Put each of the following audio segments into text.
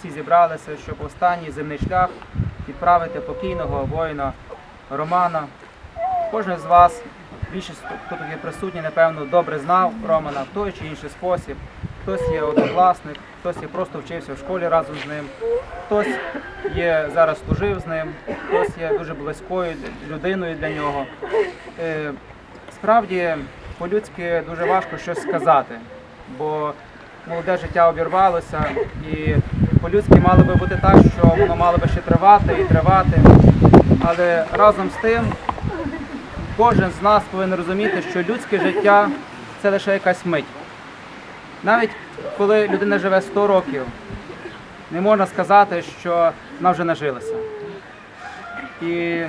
всі зібралися, щоб останній земний шлях відправити покійного воїна Романа. Кожен з вас, більшість, хто тут є присутній, напевно, добре знав Романа в той чи інший спосіб. Хтось є однокласник, хтось є просто вчився в школі разом з ним, хтось є зараз служив з ним, хтось є дуже близькою людиною для нього. Е, Справді, по-людськи дуже важко щось сказати, бо молоде життя обірвалося, і по-людськи мало би бути так, що воно мало би ще тривати і тривати. Але разом з тим кожен з нас повинен розуміти, що людське життя це лише якась мить. Навіть коли людина живе 100 років, не можна сказати, що вона вже нажилася. І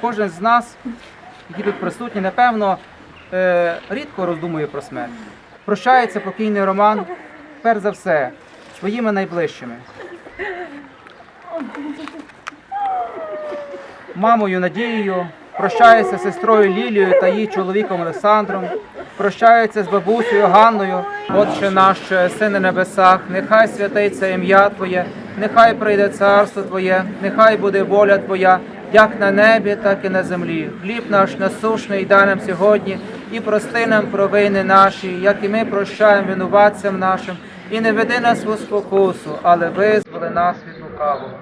кожен з нас, які тут присутні, напевно, е, рідко роздумує про смерть. Прощається покійний Роман, перш за все, своїми найближчими. Мамою Надією, прощається з сестрою Лілією та її чоловіком Олександром, прощається з бабусею Ганною, Отче наш, єси небесах, нехай святиться ім'я Твоє, нехай прийде царство Твоє, нехай буде воля Твоя, як на небі, так і на землі. Хліб наш насушний дай нам сьогодні, і прости нам провини наші, як і ми прощаємо винуватцям нашим, і не веди нас у спокусу, але визволи нас від лукавого.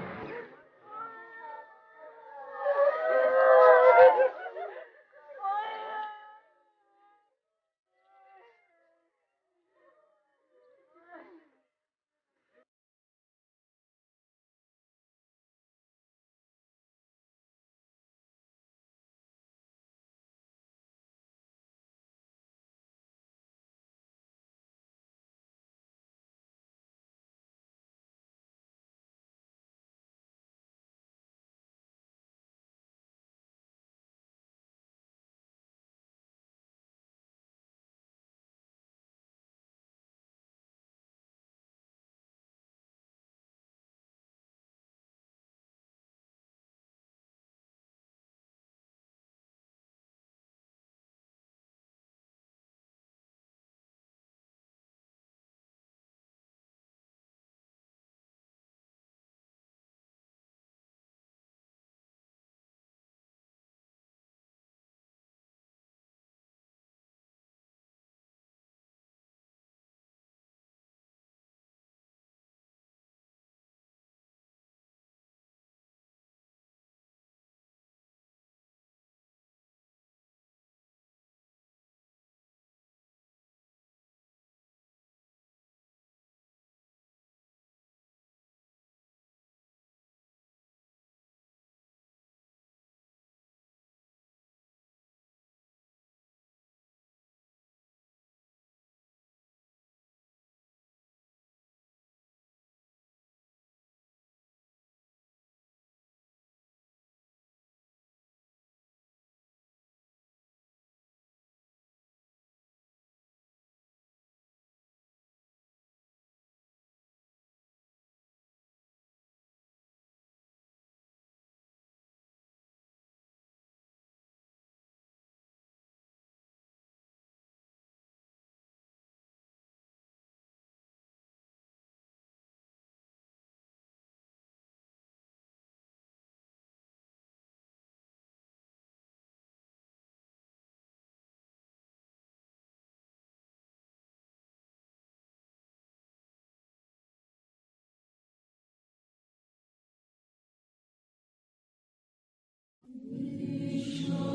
Krishna.